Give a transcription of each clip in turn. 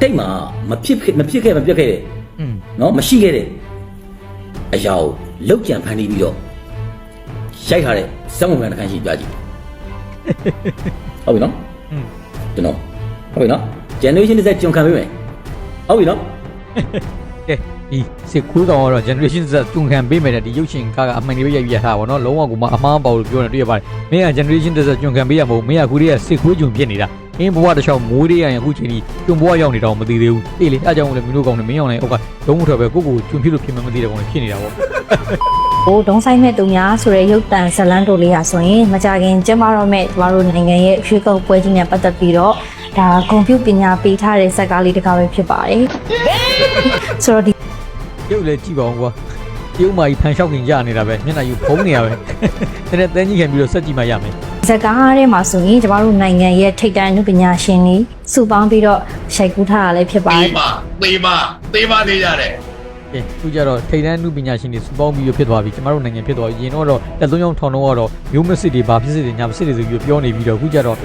တိတ်မှာမဖြစ်မဖြစ်ခဲ့မပြတ်ခဲ့တယ်နော်မရှိခဲ့တဲ့အရာကိုလောက်ကြံဖန်တီးပြီးတော့ရိုက်ထားတဲ့စက်မုံကန်တစ်ခန်းရှိပြကြည့်ဟုတ်ပြီနော်ကျွန်တော်ဟုတ်ပြီနော် generation တစ်ဆက်ကျွန်ခံပေးမယ်ဟုတ်ပြီနော်ကဲဒီစစ်ကူးကောင်ကတော့ generation ဆက်တွန်ခံပေးမယ်တဲ့ဒီရုပ်ရှင်ကားကအမှန်တရားရိုက်ပြထားပါတော့လုံးဝကိုမအမှားပါဘူးလို့ပြောနေတွေ့ရပါတယ်မင်းက generation တစ်ဆက်ကျွန်ခံပေးရမို့မင်းကခုတည်းကစစ်ကူးဂျုံဖြစ်နေတာ အင်းဘဝတစ်ချောင်းမိုးလေးရရင်အခုချိန်ကြီးတွန်ဘဝရောက်နေတော့မသိသေးဘူးအေးလေအားကြောင့်လည်းမင်းတို့ကောင်နဲ့မင်းအောင်လည်းဟုတ်ကဒုံးမထွက်ပဲကိုကိုကျွန်းဖြစ်လို့ဖြစ်မှမသိတဲ့ကောင်လည်းဖြစ်နေတာပေါ့ဟိုဒုံဆိုင်မဲ့သူများဆိုတဲ့ရုပ်တံဇလန်းတိုလေးရဆိုရင်မကြခင်ကျမတို့မဲ့ကျမတို့နိုင်ငံရဲ့ရွှေကုတ်ပွဲကြီးနဲ့ပတ်သက်ပြီးတော့ဒါကွန်ပျူပညာပေးထားတဲ့ဇာတ်ကားလေးတစ်ကားပဲဖြစ်ပါတယ်ဆိုတော့ဒီရုပ်လည်းကြည့်ပါအောင်ကွာ ရုပ်မကြီးဖန်လျှောက်ခင်ရနေတာပဲမျက်နှာယူဖုံးနေရပဲတနေ့တန်းကြီးခံပြီးတော့စက်ကြည့်မှရမယ်ဇာတ်ကားထဲမှာဆိုရင်ကျမတို့နိုင်ငံရဲ့ထိပ်တန်းအမှုပညာရှင်တွေစုပေါင်းပြီးတော့ရှိုက်ကူးထားတာလည်းဖြစ်ပါတသေးယ်ပါသေးပါသေးပါသေးကြတယ်ကဲခုကျတော့ထိတ်တန်းနုပညာရှင်တွေစုပေါင်းပြီးတော့ဖြစ်သွားပြီကျမတို့နိုင်ငံဖြစ်သွားပြီရင်တော့တော့တက်သုံးယောက်ထောင်တော့ကတော့မျိုးမစစ်တွေဘာဖြစ်စစ်တွေညာမစစ်တွေဆိုပြီးတော့ပြောနေပြီးတော့ခုကျတော့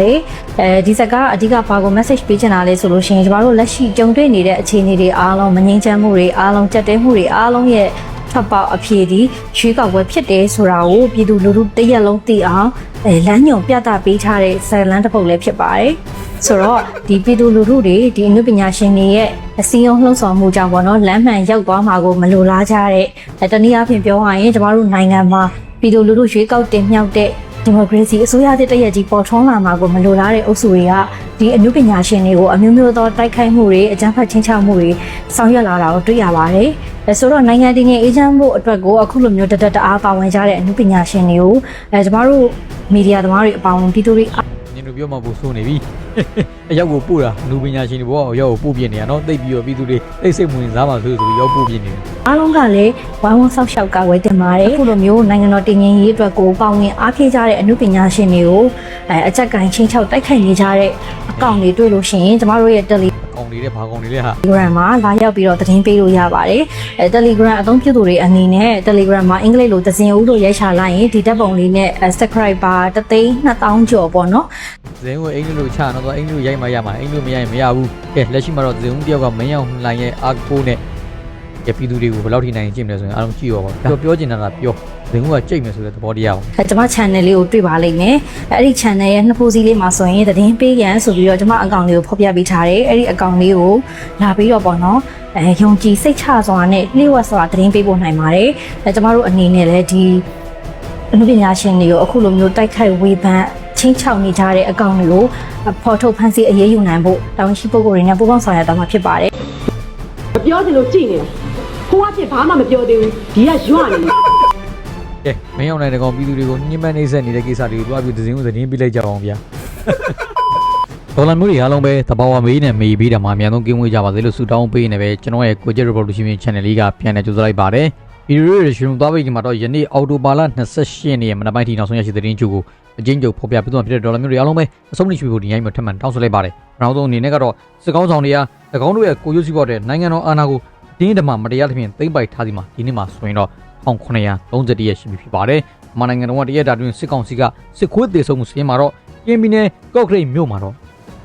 လေအဲဒီဇာတ်ကားအဓိကဘာကို message ပေးချင်တာလဲဆိုလို့ရှိရင်ကျမတို့လက်ရှိကြုံတွေ့နေတဲ့အခြေအနေတွေအားလုံးမငြိမ်းချမ်းမှုတွေအားလုံးကြက်တဲမှုတွေအားလုံးရဲ့ထပ်ပေါက်အဖြေဒီရွေးကောက်ပွဲဖြစ်တယ်ဆိုတာကိုပြည်သူလူထုတရက်လုံးသိအောင်အဲလမ်းညွန်ပြသပေးထားတဲ့ဇာတ်လမ်းတစ်ပုဒ်လည်းဖြစ်ပါတယ်ဆိုတော့ဒီပြည်သူလူထုတွေဒီအနုပညာရှင်တွေရဲ့အစည်းအဝေးလှုံ့ဆော်မှုကြောင့်ပေါ့နော်လမ်းမှန်ရောက်သွားမှာကိုမလိုလားကြတဲ့အဲတနည်းအားဖြင့်ပြောရရင်ကျမတို့နိုင်ငံမှာပြည်သူလူထုရွေးကောက်တင်မြှောက်တဲ့ ဒီမိုကရေစီအစိုးရသစ်တရက်ကြီးပေါ်ထွန်းလာမှာကိုမလိုလားတဲ့အုပ်စုတွေကဒီအနုပညာရှင်တွေကိုအမျိုးမျိုးသောတိုက်ခိုက်မှုတွေအကြမ်းဖက်ချင်းချောက်မှုတွေဆောင်ရွက်လာတာကိုတွေ့ရပါတယ်။အဲဆိုတော့နိုင်ငံတည်ငြိမ်အေးချမ်းဖို့အတွက်ကိုအခုလိုမျိုးတတက်တအားပါဝင်ကြတဲ့အနုပညာရှင်တွေကိုအဲကျမတို့မီဒီယာသမားတွေအပေါင်းပြည်သူတွေညင်တို့ပြောမှပို့ဆိုးနေပြီ အရောက်ကိုပို့တာနုပညာရှင်တွေဘောအရောက်ကိုပို့ပြနေရနော်တိတ်ပြီးတော့ပြည်သူတွေတိတ်စိတ်ဝင်စားမှဆိုဆိုပြီးရောက်ပို့ပြနေတယ်အားလုံးကလည်းဝိုင်းဝန်းဆောက်ရှောက်ကဝယ်တင်ပါတယ်အခုလိုမျိုးနိုင်ငံတော်တည်ငြိမ်ရေးအတွက်ကိုပေါင်းဝင်အားဖြည့်ကြတဲ့အမှုပညာရှင်တွေကိုအဲအကြက်ကင်ချင်းချောက်တိုက်ခိုက်နေကြတဲ့အကောင့်တွေတွေ့လို့ရှိရင်ကျမတို့ရဲ့ Telegram ကောင်လေးဘာကောင်လေးလဲဟာမှာလာရောက်ပြီးတော့သတင်းပေးလို့ရပါတယ်အဲ Telegram အသုံးပြုသူတွေအနေနဲ့ Telegram မှာအင်္ဂလိပ်လိုသစင်ဦးလို့ရိုက်ချလိုက်ရင်ဒီဓာတ်ပုံလေးနဲ့ subscriber တသိန်း2000ကျော်ပေါ့နော်ဇင်းကိုအင်္ဂလိပ်လိုချတော့တော့အင်္ဂလိပ်လိုရိုက်မှရမှာအင်္ဂလိပ်မရိုက်ရင်မရဘူးကဲလက်ရှိမှာတော့ဇင်းဦးတယောက်ကမင်းအောင်လှိုင်ရဲ့အာကိုနဲ့ကဲပြည်သူတွေကိုဘယ်လောက်ထိနိုင်ကြည့်မလဲဆိုရင်အားလုံးကြည့်ရောပါပြောပြောချင်တာကပြောဇင်းဦးကကြိတ်မယ်ဆိုတဲ့သဘောတရားပါအဲကျွန်မ channel လေးကိုတွေ့ပါလိမ့်မယ်အဲအဲ့ဒီ channel ရဲ့နှစ်ဖူးစည်းလေးမှာဆိုရင်သတင်းပေးရန်ဆိုပြီးတော့ကျွန်မအကောင့်လေးကိုဖော်ပြပေးထားတယ်အဲ့ဒီအကောင့်လေးကိုလာပြီးတော့ပေါ့နော်အဲယုံကြည်စိတ်ချစွာနဲ့နှိမ့်ဝက်စွာသတင်းပေးဖို့နိုင်ပါတယ်အဲကျွန်မတို့အနေနဲ့လည်းဒီအမှုပညာရှင်တွေကိုအခုလိုမျိုးတိုက်ခိုက်ဝေဖန် ချင်းချောက်နေကြတဲ့အကောင့်တွေကိုဖော်ထုတ်ဖန်ဆီးအရေးယူနိုင်ဖို့တောင်းရှိပုဂ္ဂိုလ်တွေနဲ့ပူးပေါင်းဆောင်ရွက်သွားမှာဖြစ်ပါတယ်မပြောချင်လို့ကြည်နေတာကိုကဖြစ်ဘာမှမပြောသေးဘူးဒီကရွနေတယ်ကဲမင်းအောင်နိုင်တဲ့ကောင်ပြည်သူတွေကိုညှိမ့်မနှိမ့်ဆက်နေတဲ့ကိစ္စတွေကိုတွားပြီးသတင်းကိုသတင်းပေးလိုက်ကြအောင်ဗျာဒေါ်လာမျိုးတွေအားလုံးပဲတဘာဝမေးနဲ့မေးပေးတာမှာအများဆုံးကင်းဝေးကြပါစေလို့ဆုတောင်းပေးနေပဲကျွန်တော်ရဲ့ကိုကျက် revolution channel လေးကပြန်လည်ကြိုဆိုလိုက်ပါတယ်ဗီဒီယိုတွေရှင်သွားပြီးဒီမှာတော့ယနေ့အော်တိုဘာလ28ရက်နေ့ရဲ့မနက်ပိုင်းထိနောက်ဆုံးရရှိသတင်းချုပ်ကို အချင်းချုပ်ဖော်ပြပေးသွားဖြစ်တဲ့ဒေါ်လာမျိုးတွေအားလုံးပဲအဆုံးထိရှိဖို့ဒီညမှာထပ်မံတောင်းဆိုလိုက်ပါတယ်နောက်ဆုံးအနေနဲ့ကတော့စစ်ကောင်းဆောင်တွေက၎င်းတို့ရဲ့ကိုရုပ်စီးပွားတဲ့နိုင်ငံတော်အာဏာကိုတင်းဓမ္မမတရားသဖြင့်သိမ့်ပိုက်ထားစီမှာဒီနေ့မှာဆိုရင်တော့1931ရက်ရှိပြီဖြစ်ပါတယ်။မြန်မာနိုင်ငံတော်ကတရက်တာတွင်စစ်ကောင်စီကစစ်ခွေးသေးဆုံးမှုစီးရင်မှာတော့ကင်းပြည်နယ်ကော့ကရိတ်မြို့မှာတော့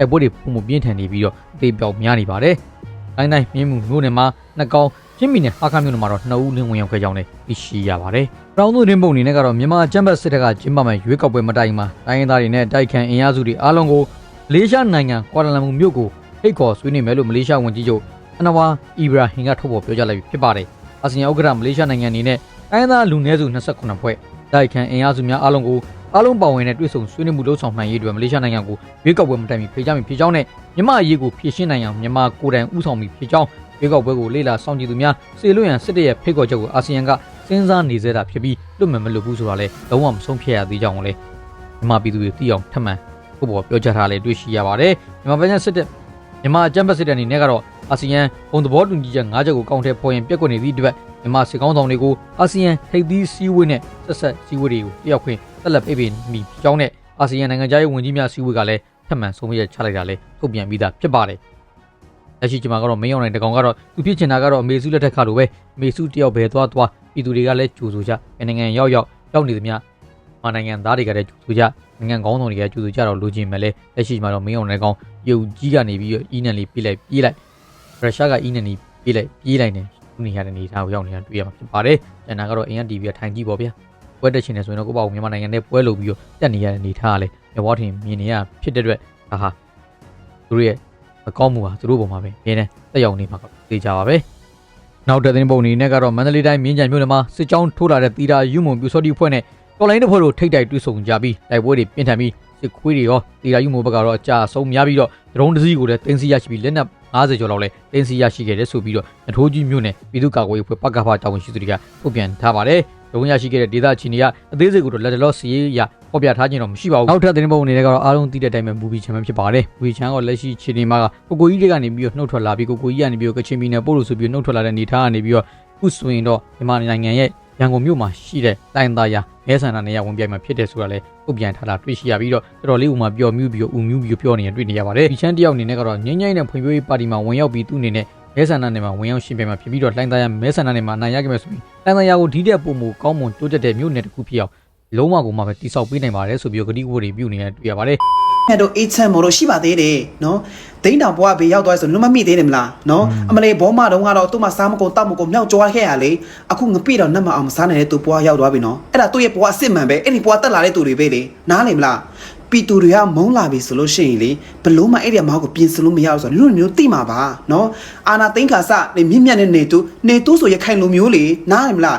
အပွဲတွေပုံမပြင်းထန်နေပြီးတော့အသေးပြောက်များနေပါတယ်။တိုင်းတိုင်းမြင်းမှုမြို့နယ်မှာနှစ်ကောင်ချင်းပြည်နယ်ဟာခမြို့နယ်မှာတော့နှစ်ဦးလင်းဝင်ရောက်ခဲ့ကြောင်းလည်းသိရှိရပါတယ်။ တောင်သူရင်းပုံအနေနဲ့ကတော့မြန်မာချမ်းဘတ်စစ်တပ်ကကျင်းပမဲ့ရွေးကောက်ပွဲမတိုင်မှာတိုင်းရင်းသားတွေနဲ့တိုက်ခန်အင်အားစုတွေအားလုံးကိုမလေးရှားနိုင်ငံကွာလာလမ်ပူမြို့ကိုဖိတ်ခေါ်ဆွေးနွေးမယ်လို့မလေးရှားဝန်ကြီးချုပ်အနဝါအီဘရာဟင်ကထုတ်ဖော်ပြောကြားလိုက်ပြီးဖြစ်ပါတယ်။အာဆီယံဥက္ကဋ္ဌမလေးရှားနိုင်ငံအနေနဲ့တိုင်းသားလူနည်းစု28ဖွဲ့တိုက်ခန်အင်အားစုများအားလုံးကိုအားလုံးပါဝင်တဲ့တွေ့ဆုံဆွေးနွေးမှုလှုပ်ဆောင်နိုင်ရေးအတွက်မလေးရှားနိုင်ငံကိုရွေးကောက်ပွဲမတိုင်မီဖိတ်ကြားမိဖြစ်ကြောင်းနဲ့မြန်မာအရေးကိုဖြည့်ရှင်းနိုင်အောင်မြန်မာကိုယ်တိုင်ဥဆောင်မိဖြစ်ကြောင်းရွေးကောက်ပွဲကိုလေ့လာစောင့်ကြည့်သူများစေလွှတ်ရန်စစ်တပ်ရဲ့ဖိတ်ခေါ်ချက်ကိုအာဆီယံက စဉ်းစားနေသေးတာဖြစ်ပြီးလွတ်မယ်မလွတ်ဘူးဆိုတာလည်းလုံးဝမဆုံးဖြတ်ရသေးကြောင်းလည်းမြန်မာပြည်သူတွေသိအောင်ထပ်မံခုပေါ်ပြောကြားထားလည်းတွေ့ရှိရပါတယ်မြန်မာပြည်စစ်တပ်မြန်မာအကြမ်းဖက်စစ်တပ်အနေနဲ့ကတော့အာဆီယံဘုံသဘောတူညီချက်၅ချက်ကိုကောင်းထဲပေါ်ရင်ပြက်ကွက်နေသည့်အတွက်မြန်မာစစ်ကောင်းဆောင်တွေကိုအာဆီယံထိပ်သီးစည်းဝေးနဲ့ဆက်ဆက်စည်းဝေးတွေကိုတယောက်ခွင့်တက်လက်ပေးပေးမိဖြစ်ကြောင်းနဲ့အာဆီယံနိုင်ငံသားရေးဝန်ကြီးများစည်းဝေးကလည်းထပ်မံဆုံးဖြတ်ချလိုက်တာလည်းထုတ်ပြန်ပြီးသားဖြစ်ပါတယ်။လက်ရှိချိန်မှာကတော့မင်းအောင်နိုင်တကောင်ကတော့သူဖြစ်ချင်တာကတော့အမေစုလက်ထက်ခါလိုပဲအမေစုတယောက်ပဲသွားသွား ပြည်သူတွေကလည်းကြိုဆိုကြနိုင်ငံရောက်ရောက်ရောက်နေသမျှမမနိုင်ငံသားတွေကလည်းကျူဆူကြနိုင်ငံကောင်းဆောင်တွေကကျူဆူကြတော့လူချင်းမဲ့လဲလက်ရှိမှာတော့မင်းအောင်လည်းကောင်းယုံကြီးကနေပြီးတော့အီနန်လေးပြေးလိုက်ပြေးလိုက်ရုရှားကအီနန်လေးပြေးလိုက်ပြေးလိုက်နေသူနေရတဲ့နေသားကိုရောက်နေတာတွေ့ရမှာဖြစ်ပါတယ်ကျန်တာကတော့အင်ရ TV ကထိုင်ကြည့်ပေါ့ဗျာပွဲတက်ချင်တယ်ဆိုရင်တော့ကိုပေါ့မြန်မာနိုင်ငံနဲ့ပွဲလုပ်ပြီးတော့တက်နေရတဲ့နေသားကလည်းမြဝထင်မြင်နေရဖြစ်တဲ့အတွက်ဒါဟာသူတို့ရဲ့မကောင်းမှုဟာသူတို့ပုံမှာပဲနေနေတက်ရောက်နေမှာကသိကြပါပဲ နောက်တဲ့သတင်းပုံအနေနဲ့ကတော့မန္တလေးတိုင်းမြင်းကြံမြို့နယ်မှာစစ်ကြောင်းထိုးလာတဲ့တီတာယူမုံပြူစောတိဖွဲ့နဲ့တော်လိုင်းတစ်ဖွဲ့တို့ထိတ်တိုက်တွေ့ဆုံကြပြီးတိုက်ပွဲတွေပြင်းထန်ပြီးစစ်ခွေးတွေရောတီတာယူမုံဘက်ကတော့အကြအဆုံးများပြီးတော့ဒရုန်းတစ်စီးကိုလည်းတင်းစီရရှိပြီးလက်နက် 50ကျော်လောက်လည်းတင်းစီရရှိခဲ့တယ်ဆိုပြီးတော့အထိုးကြီးမြို့နယ်ပြည်သူ့ကာကွယ်ရေးဖွဲ့ပကဖတာဝန်ရှိသူတွေကထုတ်ပြန်ထားပါတယ်ဒရုန်းရရှိခဲ့တဲ့ဒေသချီနေကအသေးစိတ်ကိုတော့လက်တလောစီရေးရပေါ်ပြထားခြင်းတော့မရှိပါဘူးနောက်ထပ်သတင်းပုံအနေနဲ့ကတော့အားလုံးသိတဲ့အတိုင်းပဲမူဗီချန်ဖြစ်ပါတယ်မူဗီချန်ကလက်ရှိခြေနေမှာကကိုကိုကြီးတွေကနေပြီးတော့နှုတ်ထွက်လာပြီးကိုကိုကြီးကနေပြီးတော့ကချင်ပြည်နယ်ပို့လို့ဆိုပြီးနှုတ်ထွက်လာတဲ့နေသားကနေပြီးတော့ခုဆိုရင်တော့မြန်မာနိုင်ငံရဲ့ ရန်ကုန်မြို့မှာရှိတဲ့တိုင်းသားရမဲဆန္ဒနယ်ရဝင်ပြိုင်မှာဖြစ်တယ်ဆိုတာလည်းဥပြန်ထားတာတွေ့ရှိရပြီးတော့တော်တော်လေးဥမာပျော်မြူးပြီးတော့ဥမြူးပြီးတော့ပြောနေရတွေ့နေရပါတယ်ဒီချမ်းတယောက်အနေနဲ့ကတော့ငိမ့်ငိမ့်နဲ့ဖွံ့ဖြိုးရေးပါတီမှာဝင်ရောက်ပြီးသူ့အနေနဲ့မဲဆန္ဒနယ်မှာဝင်ရောက်ရှင်ပြိုင်မှာဖြစ်ပြီးတော့လိုင်းသားရမဲဆန္ဒနယ်မှာအနိုင်ရခဲ့မယ်ဆိုပြီးလိုင်းသားရကိုဒီတဲ့ပုံမူကောင်းမွန်တိုးတက်တဲ့မြို့နယ်တစ်ခုဖြစ်အောင်လုံးဝကိုမှပဲတိဆောက်ပေးနိုင်ပါတယ်ဆိုပြီးတော့ဂတိဝတ်တွေပြုနေရတွေ့ရပါတယ် မြတ်တို့အေးချမ်းမို့လို့ရှိပါသေးတယ်နော်ဒိန်းတောင်ဘွားဘေးရောက်သွားဆိုလုံးမမိသေးတယ်မလားနော်အမလေးဘောမတုံးကတော့သူ့မှာစားမကုန်တောက်မကုန်မြောက်ကြွားခဲ့ရလေအခုငပိတော့နတ်မအောင်မစားနိုင်တဲ့သူဘွားရောက်သွားပြီနော်အဲ့ဒါသူ့ရဲ့ဘွားအစ်စ်မှန်ပဲအဲ့ဒီဘွားတက်လာတဲ့သူတွေပဲလေနားလေမလားပီတူတွေကမုန်းလာပြီဆိုလို့ရှိရင်လေဘလို့မှအဲ့ဒီမောက်ကိုပြင်ဆင်လို့မရဘူးဆိုတော့ညတို့မျိုးသိမှာပါနော်အာနာသိန်းခါစနေမြင့်မြတ်တဲ့နေတူနေတူဆိုရခိုင်လူမျိုးလေနားလေမလား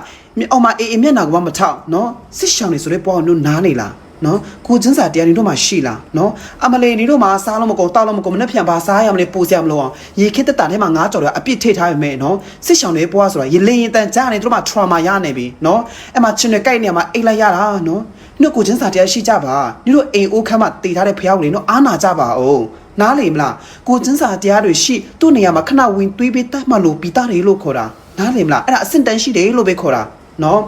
အော်မအေးအေးမျက်နာကမထောက်နော်စစ်ရှောင်းနေဆိုတဲ့ဘွားကတို့နားနေလား နော်ကိုချင်းစာတရားနေတို့မှာရှိလားနော်အမလေးနေတို့မှာစားလို့မကုန်တောက်လို့မကုန်မနှက်ဖြန်ပါစားရမလဲပူစရာမလိုအောင်ရေခစ်တက်တာထဲမှာငါးကြော်တွေအပြစ်ထိထားရမယ်နော်စစ်ရှောင်တွေပွားဆိုတာရေလင်းရင်တန်ကြားနေတို့မှာ trauma ရနေပြီနော်အဲ့မှာချင်းတွေကြိုက်နေမှာအိတ်လိုက်ရတာနော်ညကိုချင်းစာတရားရှိကြပါညတို့အိမ်အိုးခမ်းမှာတည်ထားတဲ့ဖျောက်လေးနော်အားနာကြပါအောင်နားလေမလားကိုချင်းစာတရားတွေရှိသူ့နေရာမှာခဏဝင်သွေးပေးတတ်မှလို့ပီတာတွေလို့ခေါ်တာနားလေမလားအဲ့ဒါအစင်တန်ရှိတယ်လို့ပဲခေါ်တာ နော်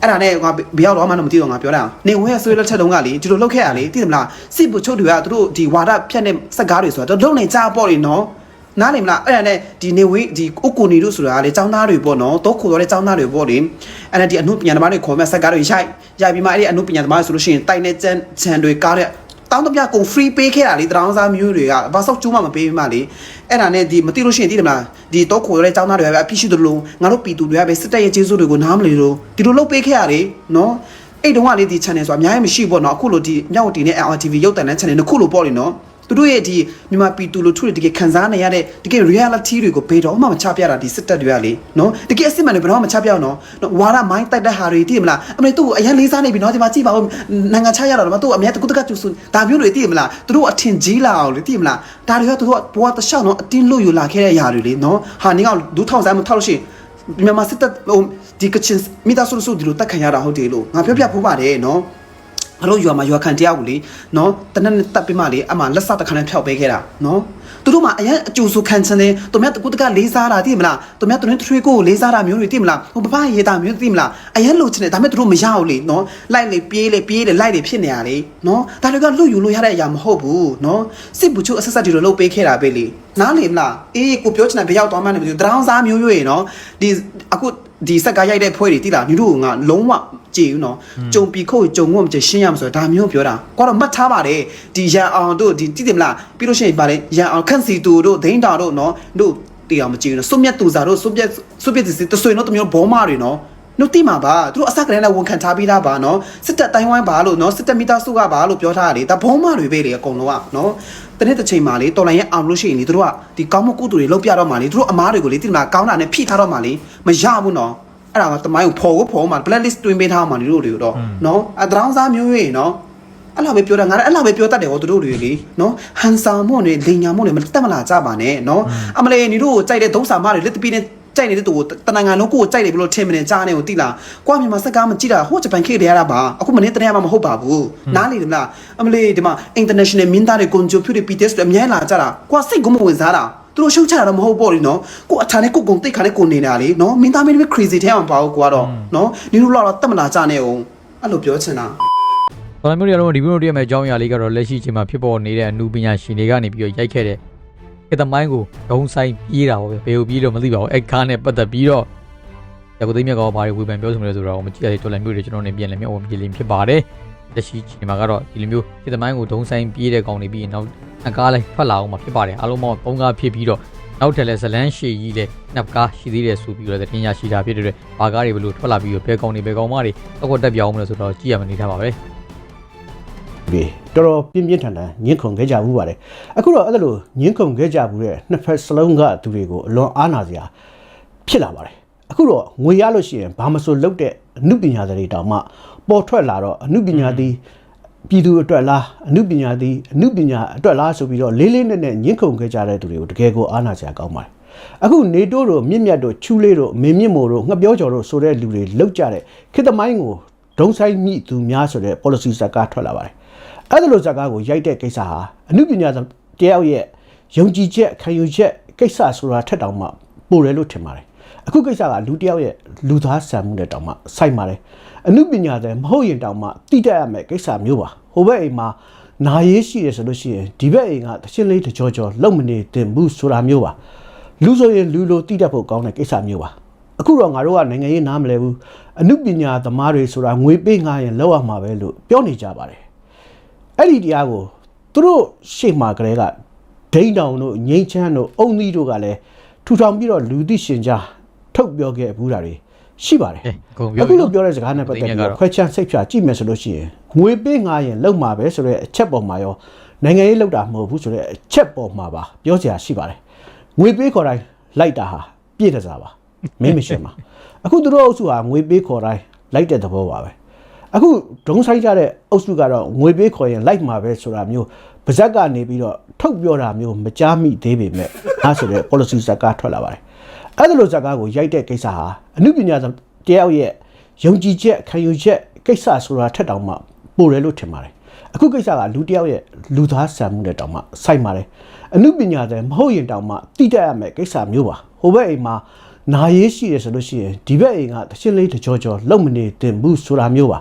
အဲ့ဒါနဲ့ငါဘယ်ရောက်တော့မှတော့မသိတော့ငါပြောတာနေဝဲဆွေးလက်ချက်တုံးကလေဒီလိုလောက်ခဲ့ရလေသိတယ်မလားစစ်ဘူးချုပ်တွေကသူတို့ဒီဝါဒဖြတ်တဲ့စက်ကားတွေဆိုတော့လုံနေကြပေါ့လေနော်နားလေမလားအဲ့ဒါနဲ့ဒီနေဝေးဒီဥကူနီတို့ဆိုတာလေចောင်းသားတွေပေါ့နော်တော့ခိုတော့လေចောင်းသားတွေပေါ့လေအဲ့ဒါဒီအမှုပညာသမားတွေခေါ်မဲ့စက်ကားတွေရိုက်ရိုက်ပြီးမှအဲ့ဒီအမှုပညာသမားဆိုလို့ရှိရင်တိုက်နေချန်ချန်တွေကားတဲ့ တောင်းတပြကုန် free ပေးခဲ့တာလေတရောင်းစားမျိုးတွေကဘာဆောက်ကျိုးမှမပေးမှလေအဲ့ဒါနဲ့ဒီမသိလို့ရှိရင်သိတယ်မလားဒီတော့ခိုရတဲ့ចောင်းသားတွေကပဲအပြစ်ရှိသလိုငါတို့ပီတူတွေကပဲစစ်တပ်ရဲ့ကျေးဇူးတွေကိုနားမလည်လို့ဒီလိုလုပ်ပေးခဲ့ရတယ်နော်အဲ့တုန်းကလေဒီ channel ဆိုတာအများကြီးမရှိဘူးပေါ့နော်အခုလိုဒီမြောက်တီနဲ့ LTV ရုပ်တန်တဲ့ channel နှစ်ခုလိုပေါ့လေနော် သူတို့ရဲ့ဒီမြန်မာပီတူလိုထုတွေတကယ်ခံစားနေရတဲ့တကယ် reality တွေကိုဘယ်တော့မှမချပြတာဒီစစ်တပ်တွေကလေနော်တကယ်အစစ်မှန်တွေဘယ်တော့မှမချပြအောင်နော်နော်ဝါရမိုင်းတိုက်တဲ့ဟာတွေသိတယ်မလားအမေသူ့ကိုအရင်လေးစားနေပြီနော်ဒီမှာကြည့်ပါဦးနိုင်ငံခြားရတော့မသူ့အမြဲတကူတကကျူဆူဒါမျိုးတွေသိတယ်မလားသူတို့အထင်ကြီးလာအောင်လေသိတယ်မလားဒါတွေကသူတို့ကဘဝတစ်လျှောက်နော်အတင်းလို့ယူလာခဲ့တဲ့ຢာတွေလေနော်ဟာနေကဒူးထောင်ဆိုင်မထောက်လို့ရှိရင်မြန်မာစစ်တပ်ဟိုဒီကချင်မိသားစုစုဒီလိုတက်ခံရတာဟုတ်တယ်လို့ငါပြောပြဖို့ပါတယ်နော် ငါတို့ရွာမှာရွာခံတရားကိုလေနော်တနက်နဲ့တက်ပြီးမှလေအမှလက်စတခါနဲ့ဖျောက်ပေးခဲ့တာနော်သူတို့မှအရင်အကျူဆူခံချင်တယ်သူများတကူတကလေးစားတာသိမလားသူများတနင်ထွေးကိုလေးစားတာမျိုးတွေသိမလားဟိုပပရေတာမျိုးသိမလားအရင်လိုချင်တယ်ဒါပေမဲ့သူတို့မရဘူးလေနော်လိုက်လေပြေးလေပြေးလေလိုက်လေဖြစ်နေရလေနော်ဒါတွေကလွတ်ယူလို့ရတဲ့အရာမဟုတ်ဘူးနော်စစ်ဘူးချိုအဆက်ဆက်ဒီလိုလုပ်ပေးခဲ့တာပဲလေနားလေမလားအေးကိုပြောချင်တယ်ဘယ်ရောက်သွားမှန်းလည်းမသိဘူးတရောင်းစားမျိုးရွေးနော်ဒီအခု ဒီစက်ကရိုက်တဲ့ဖွဲတွေတိလားညီတို့ကငါလုံးဝကြည်ဘူးနော်ကြုံပြီခုတ်ကြုံငုံမကြရှင်းရမှာဆိုတာဒါမျိုးပြောတာကွာတော့မှတ်ထားပါတယ်ဒီရန်အောင်တို့ဒီတိတယ်မလားပြီးလို့ရှိရင်ဗာလေရန်အောင်ခန့်စီတူတို့ဒိန်းတာတို့နော်တို့တေအောင်မကြည့်ဘူးနော်စွတ်မြတ်တူစာတို့စွတ်ပြတ်စွတ်ပြတ်စီတဆွေနော်တမျိုးဘောမတွေနော်နှုတ်တိမှာပါသူတို့အစကတည်းကဝန်ခံထားပြီးသားပါနော်စစ်တပ်တိုင်းဝိုင်းပါလို့နော်စစ်တပ်မိသားစုကပါလို့ပြောထားတယ်ဒါဘောမတွေပဲလေအကုန်လုံးကနော် တနေ့တစ်ချိန်မှာလေတော်လိုင်းရဲ့အောင်လို့ရှိရင်လေသူတို့ကဒီကောင်းမကုတူတွေလောက်ပြတော့မှလေသူတို့အမားတွေကိုလေတိမလားကောင်းတာနဲ့ဖိထားတော့မှလေမရဘူးနော်အဲ့ဒါကတမိုင်းကိုဖော်ကိုဖော်မှာ blacklist တွင်ပေးထားမှာတို့တွေတော့နော်အတရောင်းစားမျိုးရေးနော်အဲ့လောက်ပဲပြောတာငါလည်းအဲ့လောက်ပဲပြောတတ်တယ်ဟောတို့တွေလေနော်ဟန်ဆောင်မို့နဲ့လိန်ညာမို့နဲ့မတက်မလာကြပါနဲ့နော်အမလေးညီတို့ကိုကြိုက်တဲ့ဒုံးစာမတွေလက်တပီးနဲ့ ကြိုက်နေတဲ့သူကိုတနင်္ဂနွေလုံးကိုကြိုက်တယ်ဘလို့ထင်မနေကြားနေကိုတိလားကွာမြန်မာစက်ကားမကြည့်တာဟိုဂျပန်ခေတ်တည်းရတာပါအခုမနေ့တနေ့မှမဟုတ်ပါဘူးနားလေတယ်မလားအမလေးဒီမှာ international မင်းသားတွေကွန်ဂျိုဖြူတွေ BTS တွေအများလာကြတာကွာစိတ်ကမဝင်စားတာသူတို့ရှုပ်ချတာတော့မဟုတ်ပေါ့လေနော်ကိုအထာနဲ့ကိုကုံတိတ်ခါနဲ့ကိုနေတာလေနော်မင်းသားမင်းတွေ crazy ထဲအောင်ပါဘူးကွာတော့နော်ဒီလိုလောက်တော့တက်မလာကြနဲ့အောင်အဲ့လိုပြောချင်တာ။တော်မျိုးတွေကတော့ဒီဗီဒီယိုတည်းရဲ့အကြောင်းအရာလေးကတော့လက်ရှိချိန်မှာဖြစ်ပေါ်နေတဲ့အမှုပညာရှင်တွေကနေပြီးတော့ရိုက်ခဲ့တဲ့ ခေတ္တမိုင်းကိုဒုံဆိုင်ပြေးတာပေါ့ဗျ။ဘယ်လိုပြေးလို့မသိပါဘူး။အဲ့ကားနဲ့ပတ်သက်ပြီးတော့ရကုသိမ်းမြတ်ကောဘာတွေဝေဖန်ပြောဆိုနေလဲဆိုတော့မကြည့်ရသေးတော်လည်းမျိုးတွေကျွန်တော်နေပြန်လည်းမြောက်ဝင်ပြေးလိမ့်ဖြစ်ပါတယ်။လက်ရှိချိန်မှာကတော့ဒီလိုမျိုးဒီသမိုင်းကိုဒုံဆိုင်ပြေးတဲ့ကောင်တွေပြီးရင်နောက်အကားလိုက်ထွက်လာအောင်မှာဖြစ်ပါတယ်အားလုံးပေါင်း၃ကားဖြစ်ပြီးတော့နောက်ထပ်လဲဇလန်းရှည်ကြီးလဲနှစ်ကားရှိသေးတယ်ဆိုပြီးတော့တင်ရရှိတာဖြစ်တဲ့အတွက်ဘာကားတွေဘလို့ထွက်လာပြီးတော့ဘယ်ကောင်တွေဘယ်ကောင်မတွေအကွက်တက်ပြောင်းမလို့ဆိုတော့ကြည့်ရမနေထားပါပဲ ပြီတော်တော်ပြင်းပြင်းထန်ထန်ညှင်းခုန်ခဲ့ကြဘူးပါတယ်အခုတော့အဲ့ဒါလိုညှင်းခုန်ခဲ့ကြဘူးတဲ့နှစ်ဖက်စလုံးကသူတွေကိုအလွန်အားနာစရာဖြစ်လာပါတယ်အခုတော့ငွေရလို့ရှိရင်ဘာမဆိုလုပ်တဲ့အမှုပညာတွေတောင်မှပေါ်ထွက်လာတော့အမှုပညာသည်ပြည်သူအတွက်လားအမှုပညာသည်အမှုပညာအတွက်လားဆိုပြီးတော့လေးလေးနက်နက်ညှင်းခုန်ခဲ့ကြတဲ့သူတွေကိုတကယ်ကိုအားနာစရာကောင်းပါတယ်အခုနေတိုးတို့မြင့်မြတ်တို့ချူလေးတို့မေမြင့်မို့တို့ငှက်ပြောကျော်တို့ဆိုတဲ့လူတွေလောက်ကြတဲ့ခေတ်သမိုင်းကိုဒုံဆိုင်မိသူများဆိုတဲ့ policy စကားထွက်လာပါတယ် အဲ့ဒါလိုဇာကားကိုရိုက်တဲ့ကိစ္စဟာအမှုပညာတယောက်ရဲ့ယုံကြည်ချက်ခံယူချက်ကိစ္စဆိုတာထက်တောင်မှပိုတယ်လို့ထင်ပါတယ်အခုကိစ္စကလူတယောက်ရဲ့လူသားဆန်မှုနဲ့တောင်မှစိုက်ပါတယ်အမှုပညာတဲ့မဟုတ်ရင်တောင်မှတိတက်ရမယ်ကိစ္စမျိုးပါဟိုဘက်အိမ်မှာနာရေးရှိရဆိုလို့ရှိရင်ဒီဘက်အိမ်ကတချင်းလေးတကြောကြောလုံမနေတင်ဘူးဆိုတာမျိုးပါလူဆိုရင်လူလိုတိတက်ဖို့ကောင်းတဲ့ကိစ္စမျိုးပါအခုတော့ငါတို့ကနိုင်ငံရေးနားမလဲဘူးအမှုပညာသမားတွေဆိုတာငွေပေးငှားရင်လောက်ရမှာပဲလို့ပြောနေကြပါတယ် အဲ့ဒီတရားကိုသူတို့ရှေ့မှာကလေးကဒိန်းတောင်တို့ငိမ့်ချမ်းတို့အုံသီးတို့ကလည်းထူထောင်ပြီးတော့လူသိရှင်ကြားထုတ်ပြောခဲ့ဘူးတာတွေရှိပါတယ်အေးအကုန်ပြောအခုပြီလိုနော်ပြောတဲ့စကားနဲ့ပတ်သက်ပြီးသိနေကြတော့တော့ခွဲချမ်းစိတ်ဖြာကြည့်မယ်ဆိုလို့ရှိရင်ငွေပေးငါရင်လောက်မှာပဲဆိုတဲ့အချက်ပေါ်မှာရောနိုင်ငံရေးလောက်တာမဟုတ်ဘူးဆိုတဲ့အချက်ပေါ်မှာပါပြောစရာရှိပါတယ်ငွေပေးခေါ်တိုင်းလိုက်တာဟာပြည့်တစားပါမင်းမရှင်ပါအခုသူတို့အုပ်စုဟာငွေပေးခေါ်တိုင်းလိုက်တဲ့သဘောပါပဲ အခုဒုံဆိုင်ကြတဲ့အုပ်စုကတော့ငွေပေးခေါ်ရင်လိုက်မှာပဲဆိုတာမျိုးပါဇက်ကနေပြီးတော့ထုတ်ပြောတာမျိုးမကြားမိသေးပေမဲ့အားဆိုတဲ့ policy ဇက်ကထွက်လာပါတယ်အဲ့ဒါလိုဇက်ကကိုရိုက်တဲ့ကိစ္စဟာအမှုပညာတယောက်ရဲ့ယုံကြည်ချက်ခံယူချက်ကိစ္စဆိုတာထက်တောင်မှပိုတယ်လို့ထင်ပါတယ်အခုကိစ္စကလူတယောက်ရဲ့လူသားဆန်မှုနဲ့တောင်မှစိုက်ပါတယ်အမှုပညာတဲ့မဟုတ်ရင်တောင်မှတိတက်ရမယ်ကိစ္စမျိုးပါဟိုဘက်အိမ်မှာ နာရေးရှိရဆိုလို့ရှိရင်ဒီဘက်အိမ်ကတချင်းလေးတကြောကြောလုံမနေတင်ဘူးဆိုတာမျိုးပါ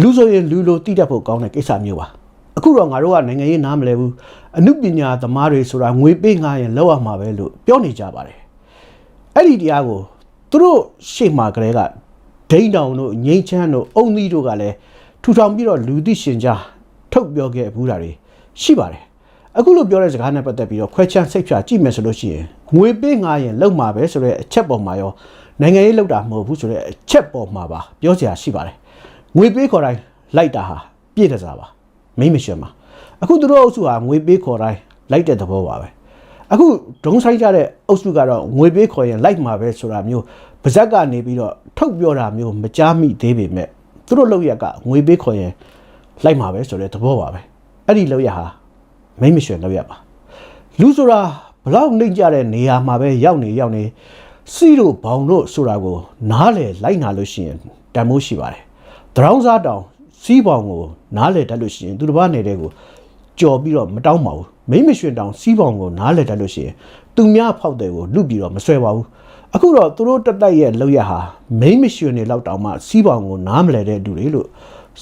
လူဆိုရင်လူလိုတိတတ်ဖို့ကောင်းတဲ့ကိစ္စမျိုးပါအခုတော့ငါတို့ကနိုင်ငံရေးနားမလဲဘူးအမှုပညာသမားတွေဆိုတာငွေပေးငှားရင်လောက်ရမှာပဲလို့ပြောနေကြပါတယ်အဲ့ဒီတရားကိုသူတို့ရှေ့မှာကလေးကဒိန်းတောင်တို့ငိမ့်ချမ်းတို့အုံသီးတို့ကလည်းထူထောင်ပြီးတော့လူသိရှင်ကြားထုတ်ပြောခဲ့ဘူးတာတွေရှိပါတယ် အခုလိုပြောတဲ့စကားနဲ့ပတ်သက်ပြီးတော့ခွဲချမ်းစိတ်ဖြာကြည့်မယ်ဆိုလို့ရှိရင်ငွေပေးငှားရင်လောက်မှာပဲဆိုတဲ့အချက်ပေါ်မှာရောနိုင်ငံရေးလောက်တာမဟုတ်ဘူးဆိုတဲ့အချက်ပေါ်မှာပါပြောစရာရှိပါတယ်ငွေပေးခေါ်တိုင်းလိုက်တာဟာပြည့်တစားပါမိမ့်မရှင်ပါအခုသူတို့အုပ်စုဟာငွေပေးခေါ်တိုင်းလိုက်တဲ့သဘောပါပဲအခုဒုံဆိုင်ကြတဲ့အုပ်စုကတော့ငွေပေးခေါ်ရင်လိုက်မှာပဲဆိုတာမျိုးပါဇက်ကနေပြီးတော့ထုတ်ပြောတာမျိုးမကြားမိသေးပေမဲ့သူတို့လောက်ရက်ကငွေပေးခေါ်ရင်လိုက်မှာပဲဆိုတဲ့သဘောပါပဲအဲ့ဒီလောက်ရဟာ မိမ့်မရှင်လောက်ရပါလူဆိုတာဘလောက်နှိမ့်ကြတဲ့နေရာမှာပဲရောက်နေရောက်နေစီတို့ဘောင်တို့ဆိုတာကို နားလေလိုက်နာလို့ရှိရင်တန်မိုးရှိပါတယ်ဒရောင်းစားတောင်စီးပေါင်ကိုနားလေတတ်လို့ရှိရင်သူတစ်ပါးနေတဲ့ကိုကြော်ပြီးတော့မတောင်းပါဘူးမိမ့်မရွှင်တောင်စီးပေါင်ကိုနားလေတတ်လို့ရှိရင်သူများဖောက်တယ်ကိုလွတ်ပြီးတော့မဆွဲပါဘူးအခုတော့သူတို့တက်တက်ရဲ့လောက်ရဟာမိမ့်မရွှင်နေလောက်တောင်မှစီးပေါင်ကိုနားမလဲတဲ့သူတွေလို့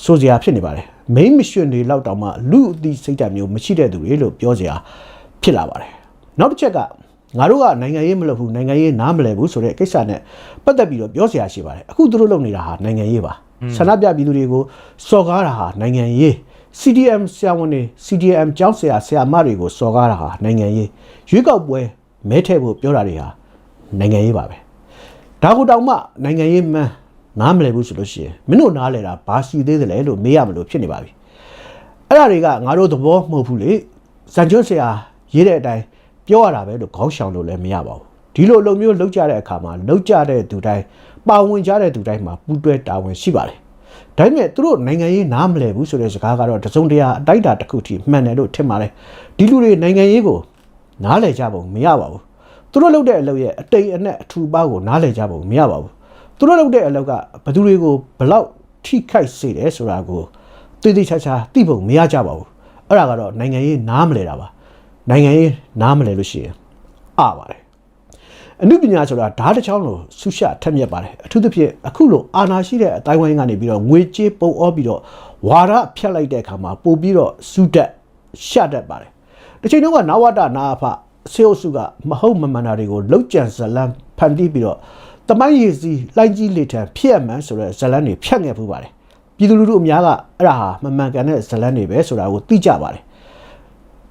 ဆိုစရာဖြစ်နေပါတယ် မိမ့်မရွှင်နေလောက်တောင်မှလူအသီးစိတ်ဓာတ်မျိုးမရှိတဲ့သူတွေလို့ပြောစရာဖြစ်လာပါတယ်နောက်တစ်ချက်ကငါတို့ကနိုင်ငံရေးမလုပ်ဘူးနိုင်ငံရေးနားမလဲဘူးဆိုတဲ့ကိစ္စနဲ့ပတ်သက်ပြီးတော့ပြောစရာရှိပါတယ်အခုသူတို့လုပ်နေတာဟာနိုင်ငံရေးပါဆန္ဒပြပြည်သူတွေကိုစော်ကားတာဟာနိုင်ငံရေး CDM ဆရာဝန်တွေ CDM ကျောင်းဆရာဆရာမတွေကိုစော်ကားတာဟာနိုင်ငံရေးရွေးကောက်ပွဲမဲထည့်ဖို့ပြောတာတွေဟာနိုင်ငံရေးပါပဲဒါကိုတောင်မှနိုင်ငံရေးမှန်း နားမလည်ဘူးဆိုလို့ရှိရင်မင်းတို့နားလဲတာဘာရှိသေးသလဲလို့မေးရမလို့ဖြစ်နေပါပြီအဲ့ဒါတွေကငါတို့သဘောမဟုတ်ဘူးလေဇန်ကျွန်းဆရာရေးတဲ့အတိုင်းပြောရတာပဲလို့ခေါင်းရှောင်လို့လည်းမရပါဘူးဒီလိုလုံမျိုးလောက်ကြတဲ့အခါမှာလောက်ကြတဲ့သူတိုင်းပါဝင်ကြတဲ့သူတိုင်းမှာပူးတွဲတာဝန်ရှိပါတယ်ဒါပေမဲ့သူတို့နိုင်ငံရေးနားမလဲဘူးဆိုတဲ့စကားကတော့တစုံတရာအတိုက်အတာတစ်ခုထိမှန်တယ်လို့ထင်ပါတယ်ဒီလူတွေနိုင်ငံရေးကိုနားလည်ကြပုံမရပါဘူးသူတို့လုပ်တဲ့အလုပ်ရဲ့အတိတ်အနက်အထူပါကိုနားလည်ကြပုံမရပါဘူး သူတို့လုပ်တဲ့အလုပ်ကဘယ်သူတွေကိုဘယ်လောက်ထိခိုက်စေတယ်ဆိုတာကိုသိသိချာချာသိပုံမရကြပါဘူးအဲ့ဒါကတော့နိုင်ငံရေးနားမလဲတာပါနိုင်ငံရေးနားမလဲလို့ရှိရင်အပါတယ်အနုပညာဆိုတာဓာတ်တစ်ချောင်းလို့ဆူရှထက်မြက်ပါတယ်အထူးသဖြင့်အခုလိုအာနာရှိတဲ့အတိုင်းဝိုင်းကနေပြီးတော့ငွေကြေးပုံအောပြီးတော့ဝါရဖြတ်လိုက်တဲ့အခါမှာပို့ပြီးတော့စူတက်ရှတတ်ပါတယ်တစ်ချိန်တုန်းကနာဝတနာအဖဆေအုပ်စုကမဟုတ်မမှန်တာတွေကိုလောက်ကြံဇလန်းဖန်တီးပြီးတော့ တမိုင်းရည်စီလိုင်းကြီးလေထံဖျက်မှန်ဆိုတဲ့ဇလန်းတွေဖြတ်ငယ်ဖူးပါတယ်ပြည်သူလူထုအများကအဲ့ဒါဟာမမှန်ကန်တဲ့ဇလန်းတွေပဲဆိုတာကိုသိကြပါတယ်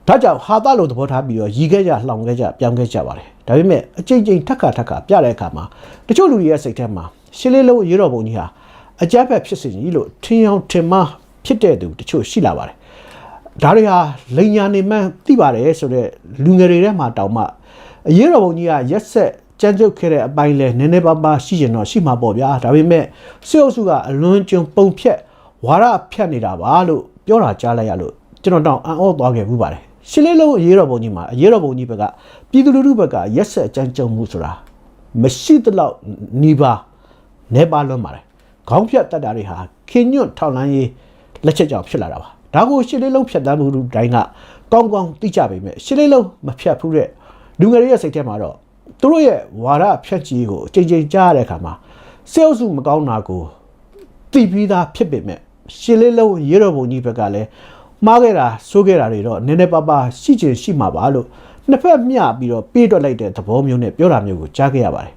ဒါကြောင့်ဟာသလိုသဘောထားပြီးတော့ရီခဲ့ကြလှောင်ခဲ့ကြပြောင်းခဲ့ကြပါတယ်ဒါပေမဲ့အကြိမ်ကြိမ်ထက်ခါထက်ခါပြတဲ့အခါမှာတချို့လူတွေရဲ့စိတ်ထဲမှာရှင်းလေးလုံးရေတော်ပုံကြီးဟာအကြမ်းဖက်ဖြစ်စဉ်ကြီးလို့ထင်အောင်ထင်မှားဖြစ်တဲ့သူတချို့ရှိလာပါတယ်ဒါတွေဟာလိန်ညာနေမှန်းသိပါတယ်ဆိုတော့လူငယ်တွေထဲမှာတောင်မှအရေးတော်ဘုံကြီးကရက်ဆက် ကြမ်းကြုတ်ခဲ့တဲ့အပိုင်းလဲနည်းနည်းပါးပါးရှိကျင်တော့ရှိမှာပေါ့ဗျာဒါပေမဲ့စစ်အုပ်စုကအလွန်ကျွံပုံဖြတ်ဝါရဖြတ်နေတာပါလို့ပြောတာကြားလိုက်ရလို့ကျွန်တော်တောင်အံ့ဩသွားခဲ့ဘူးပါတယ်ရှင်းလေးလုံးအရေးတော်ဘုံကြီးမှာအရေးတော်ဘုံကြီးဘက်ကပြည်သူလူထုဘက်ကရက်ဆက်ကြမ်းကြုတ်မှုဆိုတာမရှိသလောက်နီးပါးနေပါလွန်ပါတယ်ခေါင်းဖြတ်တတ်တာတွေဟာခင်ညွတ်ထောက်လန်းရေးလက်ချက်ကြောင့်ဖြစ်လာတာပါဒါကိုရှင်းလေးလုံးဖြတ်တမ်းမှုတိုင်းကကောင်းကောင်းသိကြပေမဲ့ရှင်းလေးလုံးမဖြတ်ဘူးတဲ့လူငယ်တွေရဲ့စိတ်ထဲမှာတော့ သူတို့ရဲ့ဝါရဖြတ်ကြီးကိုအချိန်ချင်းကြားရတဲ့အခါမှာစေအုပ်စုမကောင်းတာကိုသိပြီးသားဖြစ်ပေမဲ့ရှင်းလေးလုံးရေတော်ဘုံကြီးဘက်ကလည်းမှားခဲ့တာဆိုးခဲ့တာတွေတော့နည်းနည်းပါးပါးရှိချင်ရှိမှာပါလို့နှစ်ဖက်မျှပြီးတော့ပြေးတွက်လိုက်တဲ့သဘောမျိုးနဲ့ပြောတာမျိုးကိုကြားခဲ့ရပါတယ်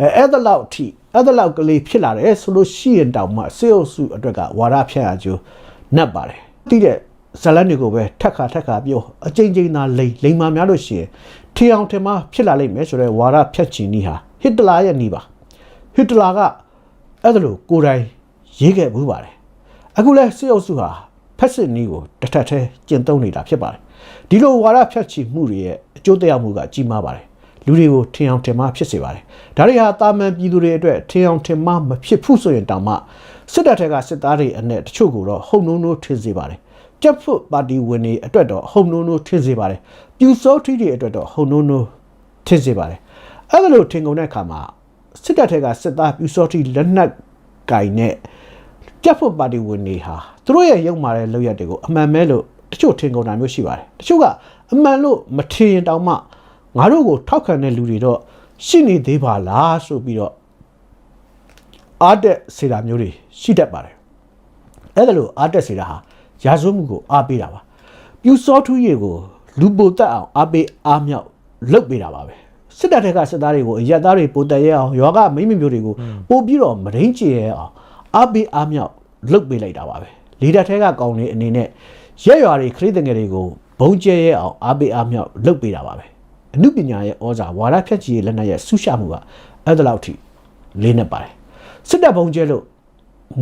အဲအဲ့ဒါလောက်အထိအဲ့ဒါလောက်ကလေးဖြစ်လာတယ်ဆိုလို့ရှိရင်တောင်မှစေအုပ်စုအတွက်ကဝါဒဖြန့်ရကျိုးနှက်ပါတယ်တိတဲ့ဇလန်တွေကိုပဲထက်ခါထက်ခါပြောအချိန်ချင်းသာလိမ်လိမ်မာများလို့ရှိရင် ထီအောင်ထင်မှဖြစ်လာလိမ့်မယ်ဆိုတော့ဝါဒဖြန့်ချင်နီးဟာဟစ်တလာရဲ့နီးပါဟစ်တလာကအဲ့ဒါလို့ကိုယ်တိုင်ရေးခဲ့ဘူးပါတယ်အခုလဲစေအုပ်စုဟာဖက်စစ်နီးကိုတစ်ထက်သေးကျင့်သုံးနေတာဖြစ်ပါတယ်ဒီလိုဝါဒဖြန့်ချီမှုတွေရဲ့အကျိုးသက်ရောက်မှုကကြီးမားပါတယ်လူတွေကိုထင်အောင်ထင်မှားဖြစ်စေပါတယ်။ဒါတွေဟာတာမန်ပြည်သူတွေအတွက်ထင်အောင်ထင်မှားမဖြစ်ဘူးဆိုရင်တောင်မှစစ်တပ်ထက်ကစစ်သားတွေအနဲ့တချို့ကိုတော့ဟုံနှုံနှိုးထင်စေပါတယ်။ကြက်ဖွတ်ပါတီဝင်တွေအတွက်တော့ဟုံနှုံနှိုးထင်စေပါတယ်။ ပြူစောထီတွေအတွက်တော့ဟုံနှုံနှိုးထင်စေပါတယ်။အဲ့ဒါလိုထင်ကုန်တဲ့အခါမှာစစ်တပ်ထက်ကစစ်သားပြူစောထီလက်နက်ကင်နဲ့ကြက်ဖွတ်ပါတီဝင်တွေဟာသူတို့ရဲ့ရုံမာတဲ့လုပ်ရက်တွေကိုအမှန်မဲလို့တချို့ထင်ကုန်တာမျိုးရှိပါတယ်။တချို့ကအမှန်လို့မထင်ရင်တောင်မှငါတို့ကိုထောက်ခံတဲ့လူတွေတော့ရှိနေသေးပါလားဆိုပြီးတော့အားတက်စေတာမျိုးတွေရှိတတ်ပါတယ်အဲ့ဒါလို့အားတက်စေတာဟာရာဇဝမှုကိုအားပေးတာပါပြူစောထူးရီကို လူပိုတက်အောင်အားပေးအားမြောက်လုပ်ပေးတာပါပဲစစ်တပ်ထက်ကစစ်သားတွေကိုအရက်သားတွေပိုတက်ရအောင်ယောဂမိမ့်မမျိုးတွေကိုပို့ပြီးတော့မရင်းချေရအောင်အားပေးအားမြောက်လုပ်ပေးလိုက်တာပါပဲလီဒါထဲကကောင်းနေအနေနဲ့ရက်ရွာတွေခရီးတဲ့ငယ်တွေကိုဘုံကျဲရအောင်အားပေးအားမြောက်လုပ်ပေးတာပါပဲအမှုပညာရဲ့ဩဇာဝါဒဖြတ်ချီရဲ့လက်နက်ရဲ့ဆူရှာမှုကအဲ့ဒါလောက်ထိလေးနေပါတယ်စစ်တပ်ဘုံကျဲလို့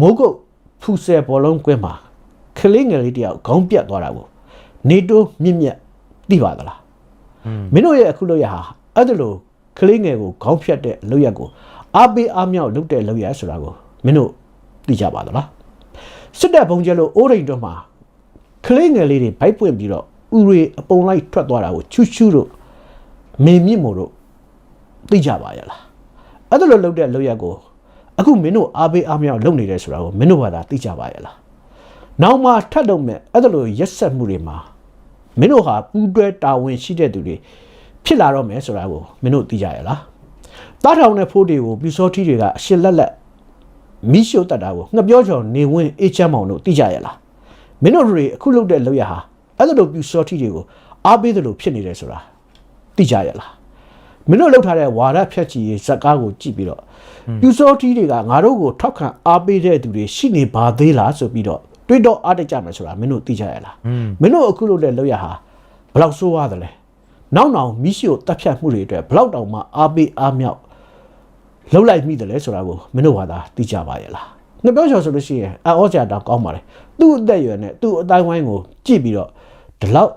မိုးကုတ်ဖူဆယ်ဘောလုံးကွင်းမှာကလေးငယ်လေးတယောက်ခေါင်းပြတ်သွားတာကိုနေတိုးမြင့်မြတ် သိပါသလားမင်းတို့ရဲ့အခုလို့ရဟာအဲ့ဒါလို့ကလေးငယ်ကိုခေါင်းဖြတ်တဲ့လုပ်ရက်ကိုအားပေးအားမြောက်လုပ်တဲ့လုပ်ရက်ဆိုတာကိုမင်းတို့သိကြပါသလားစစ်တပ်ဘုံကျဲလို့အိုးရိန်တော့မှာကလေးငယ်လေးတွေဗိုက်ပွင့်ပြီးတော့ဥတွေအပုံလိုက်ထွက်သွားတာကိုချူချူတို့မေမြင့်မို့တို့သိကြပါရဲ့လားအဲ့ဒါလိုလုပ်တဲ့လုပ်ရက်ကိုအခုမင်းတို့အားပေးအားမြောက်လုပ်နေတယ်ဆိုတာကိုမင်းတို့ဘာသာသိကြပါရဲ့လားနောက်မှထပ်လုပ်မဲ့အဲ့ဒါလိုရက်ဆက်မှုတွေမှာ မင်းတို့ဟာပူးတွဲတာဝန်ရှိတဲ့သူတွေဖြစ်လာတော့မယ်ဆိုတာကိုမင်းတို့သိကြရဲ့လားတားထောင်တဲ့ဖိုးတွေကိုပြူစောထီတွေကအရှစ်လက်လက်မိရှုတတ်တာကိုငှက်ပြောချော်နေဝင်းအေးချမ်းမောင်တို့သိကြရဲ့လားမင်းတို့တွေအခုလုပ်တဲ့လုပ်ရဟာအဲ့ဒါလိုပြူစောထီတွေကိုအားပေးတယ်လို့ဖြစ်နေတယ်ဆိုတာသိကြရလားမင်းတို့လောက်ထားတဲ့ဝါဒဖြတ်ချီရေးဇက်ကားကိုကြည့်ပြီးတော့ပြူစောတီးတွေကငါတို့ကိုထောက်ခံအားပေးတဲ့သူတွေရှိနေပါသေးလားဆိုပြီးတော့ တွေးတော့အားတကြမယ်ဆိုတာမင်းတို့သိကြရလားမင်းတို့အခုလို့တဲ့လောက်ရဟာဘလောက်ဆိုးရတယ်လဲနောက်နောက်မိရှိကိုတက်ဖြတ်မှုတွေအတွက်ဘလောက်တောင်မှအားပေးအားမြောက်လှုပ်လိုက်မိတယ်လဲဆိုတာကိုမင်းတို့ဘာသာသိကြပါရဲ့လားငါပြောချင်ဆိုလို့ရှိရင်အော်စရာတောင်ကောင်းပါလေသူ့အသက်အရွယ်နဲ့သူ့အတိုင်းဝိုင်းကိုကြည့်ပြီးတော့ဒီလောက်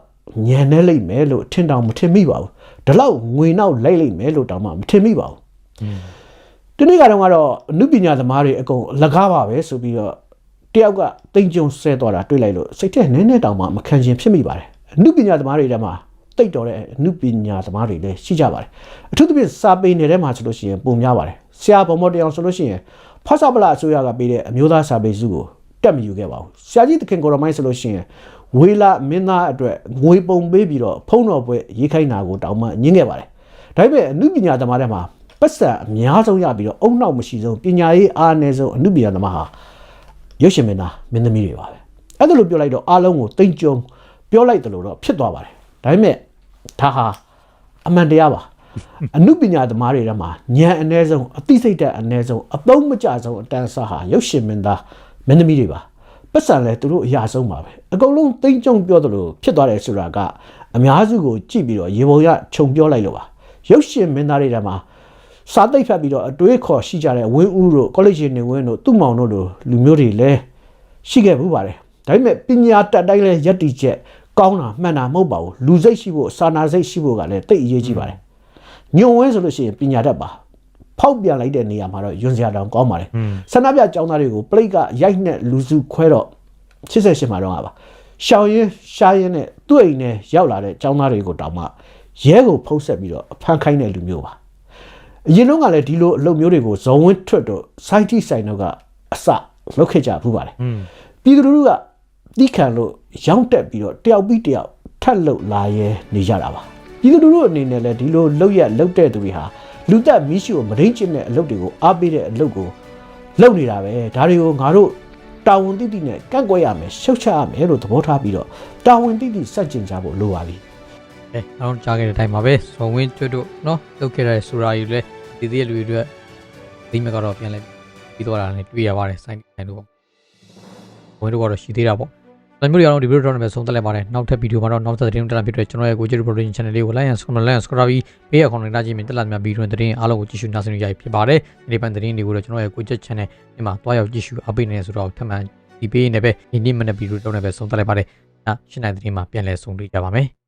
ညံနေလိမ့်မယ်လို့ထင်တောင်မထင်မိပါဘူးဒီလောက်ငွေနောက်လိုက်လိမ့်မယ်လို့တောင်မှမထင်မိပါဘူးဒီနေ့ကတော့ကတော့အနုပညာသမားတွေအကုန်လကားပါပဲဆိုပြီးတော့ တယောက်ကတိမ်ကြုံဆဲသွားတာတွေ့လိုက်လို့စိတ်ထဲနည်းနည်းတောင်မှမခံချင်ဖြစ်မိပါတယ်အနုပညာသမားတွေထဲမှာတိတ်တော်တဲ့အနုပညာသမားတွေလည်းရှိကြပါတယ်အထူးသဖြင့်စာပေနယ်ထဲမှာဆိုလို့ရှိရင်ပုံများပါတယ်ဆရာဘော်မော်တယောင်ဆိုလို့ရှိရင်ဖတ်စာပလအစိုးရကပေးတဲ့အမျိုးသားစာပေစုကိုတက်မယူခဲ့ပါဘူးဆရာကြီးသခင်ကိုရမိုင်းဆိုလို့ရှိရင်ဝေလာမင်းသားအတွက်ငွေပုံပေးပြီးတော့ဖုံးတော်ပွဲရေးခိုင်းတာကိုတောင်းမှညင်းခဲ့ပါတယ်ဒါပေမဲ့အနုပညာသမားတွေမှာပတ်စံအများဆုံးရပြီးတော့အုံနောက်မရှိဆုံးပညာရေးအားနည်းဆုံးအနုပညာသမားဟာ ရုပ်ရှင်မင်းသားမင်းသမီးတွေပါပဲအဲ့ဒါလိုပြောလိုက်တော့အားလုံးကိုတိမ်ကြုံပြောလိုက်တယ်လို့တော့ဖြစ်သွားပါတယ်ဒါပေမဲ့ဒါဟာအမှန်တရားပါအနုပညာသမားတွေထဲမှာဉာဏ်အ ਨੇ ဆုံးအသိစိတ်ဓာတ်အ ਨੇ ဆုံးအသုံးမကျဆုံးအတန်းစားဟာရုပ်ရှင်မင်းသားမင်းသမီးတွေပါပတ်စံလဲသူတို့အရာဆုံးပါပဲအကုန်လုံးတိမ့်ကြုံပြောသလိုဖြစ်သွားတယ်ဆိုတာကအများစုကိုကြည့်ပြီးတော့ရေပုံရခြုံပြောလိုက်လို့ပါရုပ်ရှင်မင်းသားတွေထဲမှာ စာသိပ်ဖတ်ပြီးတော့အတွေးခေါ်ရှိကြတဲ့ဝင်းဦးတို့ကောလိပ်ရှင်နေဝင်းတို့သူ့မောင်တို့လိုလူမျိုးတွေလည်းရှိခဲ့ဘူးပါတယ်ဒါပေမဲ့ပညာတတ်တိုင်းလဲယက်တီချက်ကောင်းတာမှန်တာမဟုတ်ပါဘူးလူစိတ်ရှိဖို့စာနာစိတ်ရှိဖို့ကလည်းတိတ်အရေးကြီးပါတယ်ညုံဝဲဆိုလို့ရှိရင်ပညာတတ်ပါဖောက်ပြန်လိုက်တဲ့နေရာမှာတော့ယွန်စရာတောင်ကောင်းပါတယ်ဆန္ဒပြចောင်းသားတွေကိုပလိတ်ကရိုက်နဲ့လူစုခွဲတော့88မှာတော့ပါရှောင်းရင်ရှားရင်နဲ့သူ့အိမ်နဲ့ရောက်လာတဲ့ចောင်းသားတွေကိုတောင်မှရဲကိုဖုတ်ဆက်ပြီးတော့အဖမ်းခိုင်းတဲ့လူမျိုးပါ အရင်တော့ကလည်းဒီလိုအလုပ်မျိုးတွေကိုဇော်ဝင်းထွတ်တော့စိုက်တိဆိုင်တော့ကအစလုပ်ခဲ့ကြဘူးပါတယ်ပြည်သူလူထုကတိခံလို့ရောင်းတက်ပြီးတော့တယောက်ပြီးတယောက်ထက်လုတ်လာရဲနေကြတာပါပြည်သူလူထုအနေနဲ့လည်းဒီလိုလုတ်ရက်လုတ်တဲ့သူတွေဟာလူသက်မီးရှိကိုမရင်းကျင်တဲ့အလုပ်တွေကိုအားပေးတဲ့အလုပ်ကိုလုပ်နေတာပဲဒါတွေကိုငါတို့တာဝန်တိတိနဲ့ကန့်ကွက်ရမယ်ရှုတ်ချရမယ်လို့သဘောထားပြီးတော့တာဝန်တိတိစက်ကျင်ကြဖို့လိုပါပြီ အဲနောက်တော့ကြားခဲ့တဲ့အတိုင်းပါပဲဇော်ဝင်းကျွတ်တို့နော်လုပ်ခဲ့တဲ့ဆိုတာယူလဲဒီသေးလူတွေအတွက်ဒီမြကတော့ပြန်လဲပြီးတော့တာလည်းတွေ့ရပါတယ်စိုင်းတိုင်းတို့ဝင်တို့ကတော့ရှိသေးတာပေါ့ဒါမျိုးတွေကတော့ဒီဗီဒီယိုတော့လည်းဆုံးသက်လိုက်ပါတယ်နောက်ထပ်ဗီဒီယိုမှာတော့နောက်ထပ်သတင်းတက်လာဖြစ်တဲ့ကျွန်တော်ရဲ့ကိုကျူ production channel လေးကို like and subscribe like and subscribe ပြီးဘေးအကောင့်နဲ့လာကြည့်မြင်တက်လာများဗီဒီယိုသတင်းအားလုံးကိုကြည့်ရှုနားဆင်ကြရဖြစ်ပါတယ်ဒီပန်သတင်းတွေကိုတော့ကျွန်တော်ရဲ့ကိုကျ channel ဒီမှာတွားရောက်ကြည့်ရှုအားပေးနေဆိုတော့ထပ်မံဒီပေးနေပဲဒီနေ့မနေ့ဗီဒီယိုတော့လည်းပဲဆုံးသက်လိုက်ပါတယ်။နောက်ရှင်းနိုင်တဲ့သတင်းမှာပြန်လည်ဆုံတွေ့ကြပါမယ်။